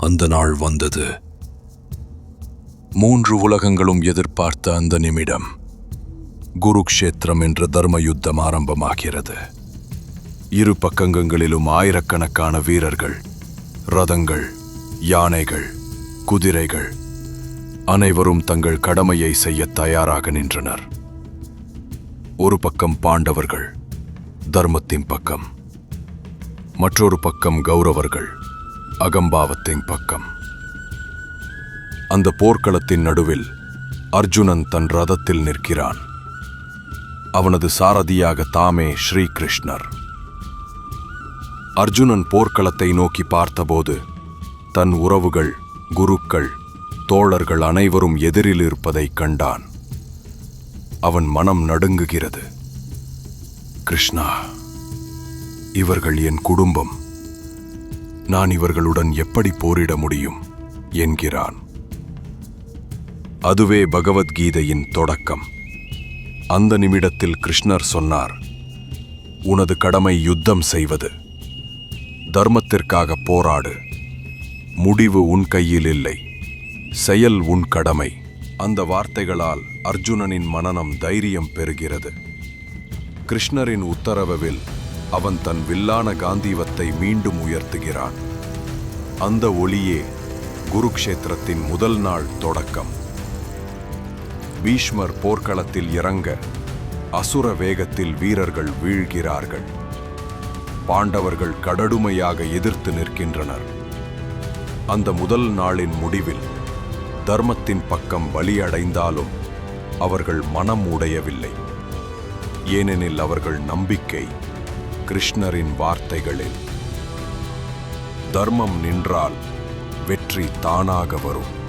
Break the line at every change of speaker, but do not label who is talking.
அந்த நாள் வந்தது. மூன்று உலகங்களும் எதிர்பார்த்த அந்த நிமிடம் குருக்ஷேத்திரம் என்ற தர்ம யுத்தம் ஆரம்பமாகிறது. இரு பக்கங்களிலும் ஆயிரக்கணக்கான வீரர்கள் ரதங்கள் யானைகள் குதிரைகள் அனைவரும் தங்கள் கடமையை செய்ய தயாராக நின்றனர். ஒரு பக்கம் பாண்டவர்கள் தர்மத்தின் பக்கம் மற்றொரு பக்கம் கௌரவர்கள். அகம்பாவத்தின் பக்கம். அந்த போர்க்களத்தின் நடுவில் அர்ஜுனன் தன் ரதத்தில் நிற்கிறான். அவனது சாரதியாக தாமே ஸ்ரீகிருஷ்ணர். அர்ஜுனன் போர்க்களத்தை நோக்கி பார்த்தபோது தன் உறவுகள் குருக்கள் தோழர்கள் அனைவரும் எதிரில் இருப்பதைக் கண்டான். அவன் மனம் நடுங்குகிறது. கிருஷ்ணா இவர்கள் என் குடும்பம். நான் இவர்களுடன் எப்படி போரிட முடியும்? என்கிறான். அதுவே பகவத்கீதையின் தொடக்கம். அந்த நிமிடத்தில் கிருஷ்ணர் சொன்னார் உனது கடமை யுத்தம் செய்வது. தர்மத்திற்காக போராடு. முடிவு உன் கையில் இல்லை. செயல் உன் கடமை. அந்த வார்த்தைகளால் அர்ஜுனனின் மனனம் தைரியம் பெறுகிறது. கிருஷ்ணரின் உத்தரவில் அவன் தன் வில்லான காந்தீவத்தை மீண்டும் உயர்த்துகிறான். அந்த ஒளியே குருக்ஷேத்திரத்தின் முதல் நாள் தொடக்கம். பீஷ்மர் போர்க்களத்தில் இறங்க அசுர வேகத்தில் வீரர்கள் வீழ்கிறார்கள். பாண்டவர்கள் கடடுமையாக எதிர்த்து நிற்கின்றனர். அந்த முதல் நாளின் முடிவில் தர்மத்தின் பக்கம் பலியடைந்தாலும் அவர்கள் மனம் உடையவில்லை. ஏனெனில் அவர்கள் நம்பிக்கை கிருஷ்ணரின் வார்த்தைகளில் தர்மம் நின்றால் வெற்றி தானாக வரும்.